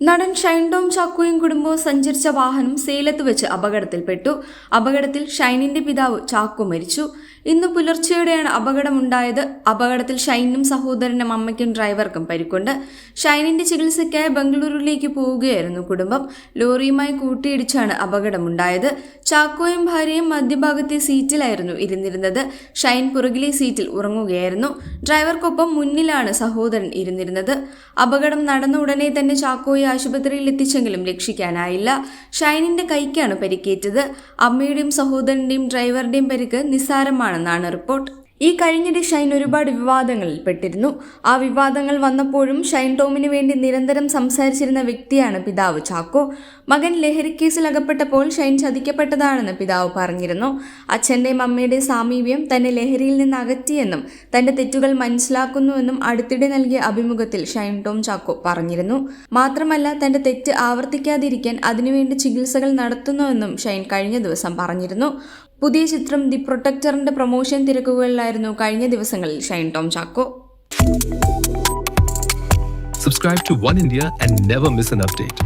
നടൻ ഷൈൻഡോം ചാക്കോയും കുടുംബവും സഞ്ചരിച്ച വാഹനം സേലത്ത് വെച്ച് അപകടത്തിൽപ്പെട്ടു. അപകടത്തിൽ ഷൈനിന്റെ പിതാവ് ചാക്കോ മരിച്ചു. ഇന്ന് പുലർച്ചെയോടെയാണ് അപകടമുണ്ടായത്. അപകടത്തിൽ ഷൈനും സഹോദരനും അമ്മയ്ക്കും ഡ്രൈവർക്കും പരിക്കുണ്ട്. ഷൈനിന്റെ ചികിത്സയ്ക്കായി ബംഗളൂരുവിലേക്ക് പോവുകയായിരുന്നു കുടുംബം. ലോറിയുമായി കൂട്ടിയിടിച്ചാണ് അപകടമുണ്ടായത്. ചാക്കോയും ഭാര്യയും മധ്യഭാഗത്തെ സീറ്റിലായിരുന്നു ഇരുന്നിരുന്നത്. ഷൈൻ പുറകിലെ സീറ്റിൽ ഉറങ്ങുകയായിരുന്നു. ഡ്രൈവർക്കൊപ്പം മുന്നിലാണ് സഹോദരൻ ഇരുന്നിരുന്നത്. അപകടം നടന്ന ഉടനെ തന്നെ ചാക്കോയെ ആശുപത്രിയിൽ എത്തിച്ചെങ്കിലും രക്ഷിക്കാനായില്ല. ഷൈനിന്റെ കൈക്കാണ് പരിക്കേറ്റത്. അമ്മയുടെയും സഹോദരന്റെയും ഡ്രൈവറുടെയും പരിക്ക് നിസ്സാരമാണെന്നാണ് റിപ്പോർട്ട്. ഈ കഴിഞ്ഞിടെ ഷൈൻ ഒരുപാട് വിവാദങ്ങളിൽ പെട്ടിരുന്നു. ആ വിവാദങ്ങൾ വന്നപ്പോഴും ഷൈൻ ടോമിന് വേണ്ടി നിരന്തരം സംസാരിച്ചിരുന്ന വ്യക്തിയാണ് പിതാവ് ചാക്കോ. മകൻ ലഹരിക്കേസിൽ അകപ്പെട്ടപ്പോൾ ഷൈൻ ചതിക്കപ്പെട്ടതാണെന്ന് പിതാവ് പറഞ്ഞിരുന്നു. അച്ഛന്റെയും അമ്മയുടെയും സാമീപ്യം തന്നെ ലഹരിയിൽ നിന്ന് അകറ്റിയെന്നും തന്റെ തെറ്റുകൾ മനസ്സിലാക്കുന്നുവെന്നും അടുത്തിടെ നൽകിയ അഭിമുഖത്തിൽ ഷൈൻ ടോം ചാക്കോ പറഞ്ഞിരുന്നു. മാത്രമല്ല തന്റെ തെറ്റ് ആവർത്തിക്കാതിരിക്കാൻ അതിനുവേണ്ടി ചികിത്സകൾ നടത്തുന്നുവെന്നും ഷൈൻ കഴിഞ്ഞ ദിവസം പറഞ്ഞിരുന്നു. പുതിയ ചിത്രം ദി പ്രൊട്ടക്ടറിന്റെ പ്രൊമോഷൻ തിരക്കുകളിലായിരുന്നു കഴിഞ്ഞ ദിവസങ്ങളിൽ Shine Tom Chacko Subscribe to One India and never miss an update.